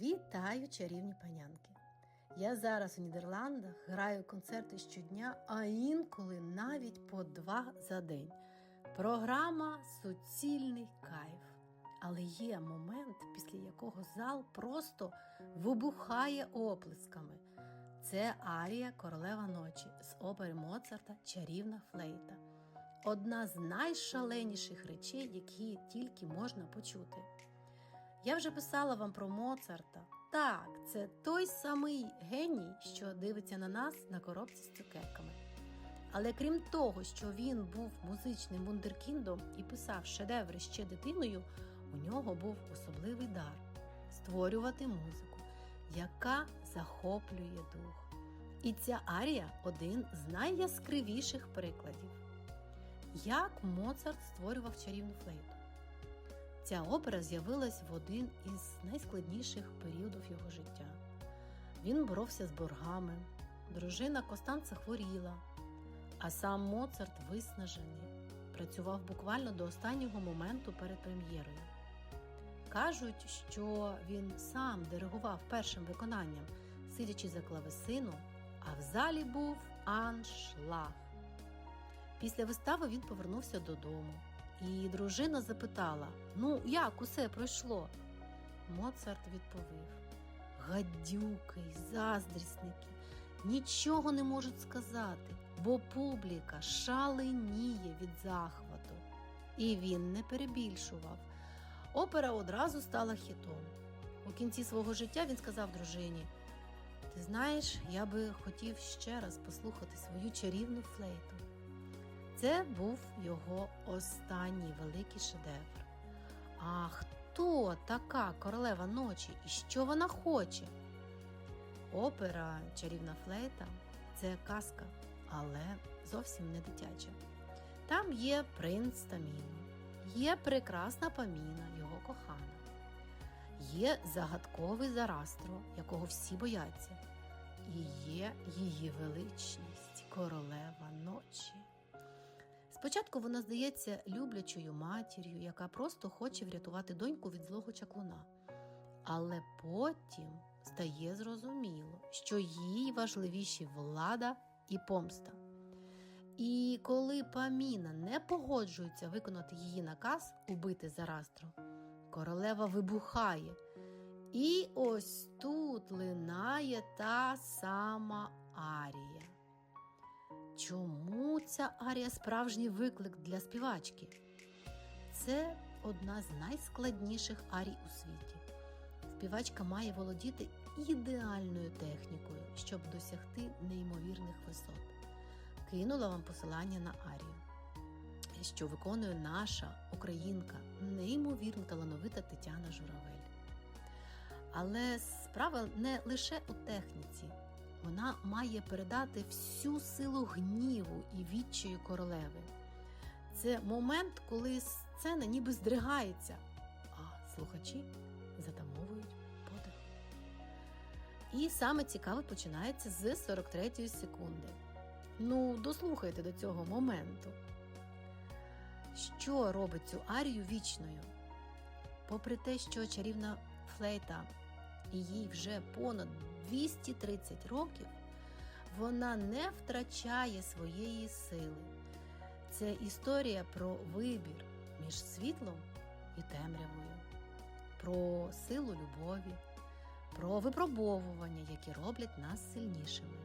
Вітаю, чарівні панянки! Я зараз у Нідерландах граю концерти щодня, а інколи навіть по два за день. Програма суцільний кайф. Але є момент, після якого зал просто вибухає оплесками. Це арія Королева ночі з опери Моцарта Чарівна флейта. Одна з найшаленіших речей, які тільки можна почути. Я вже писала вам про Моцарта. Так, це той самий геній, що дивиться на нас на коробці з цукерками. Але крім того, що він був музичним вундеркіндом і писав шедеври ще дитиною, у нього був особливий дар створювати музику, яка захоплює дух. І ця арія один з найяскравіших прикладів. Як Моцарт створював чарівну флейту? Ця опера з'явилась в один із найскладніших періодів його життя. Він боровся з боргами, дружина Костанца хворіла, а сам Моцарт виснажений, працював буквально до останнього моменту перед прем'єрою. Кажуть, що він сам диригував першим виконанням, сидячи за клавесину, а в залі був аншлаг. Після вистави він повернувся додому. І дружина запитала: Ну, як усе пройшло? Моцарт відповів: Гадюки заздрісники нічого не можуть сказати, бо публіка шаленіє від захвату. І він не перебільшував. Опера одразу стала хітом. У кінці свого життя він сказав дружині: Ти знаєш, я би хотів ще раз послухати свою чарівну флейту. Це був його останній великий шедевр. А хто така королева ночі і що вона хоче? Опера Чарівна флейта це казка, але зовсім не дитяча. Там є принц Таміно, є прекрасна паміна, його кохана, є загадковий Зарастро, якого всі бояться, і є її величність, королева ночі. Спочатку вона здається люблячою матір'ю, яка просто хоче врятувати доньку від злого чаклуна. Але потім стає зрозуміло, що їй важливіші влада і помста. І коли Паміна не погоджується виконати її наказ убити Зарастро, королева вибухає. І ось тут линає та сама Арія. Чому ця арія справжній виклик для співачки? Це одна з найскладніших арій у світі. Співачка має володіти ідеальною технікою, щоб досягти неймовірних висот. Кинула вам посилання на арію, що виконує наша українка, неймовірно талановита Тетяна Журавель. Але справа не лише у техніці. Вона має передати всю силу гніву і відчаю королеви. Це момент, коли сцена ніби здригається, а слухачі затамовують подих. І саме цікаве починається з 43-ї секунди. Ну, дослухайте до цього моменту. Що робить цю арію вічною? Попри те, що чарівна флейта і їй вже понад 230 років, вона не втрачає своєї сили. Це історія про вибір між світлом і темрявою, про силу любові, про випробовування, які роблять нас сильнішими.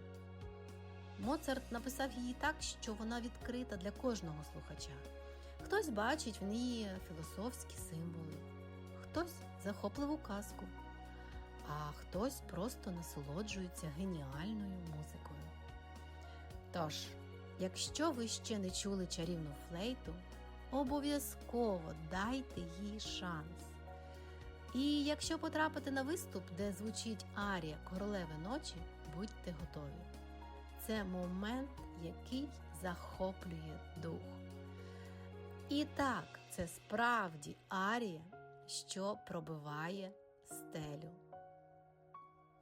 Моцарт написав її так, що вона відкрита для кожного слухача. Хтось бачить в ній філософські символи, хтось захопливу казку хтось просто насолоджується геніальною музикою. Тож, якщо ви ще не чули чарівну флейту, обов'язково дайте їй шанс. І якщо потрапите на виступ, де звучить арія королеви ночі, будьте готові. Це момент, який захоплює дух. І так, це справді арія, що пробиває стелю.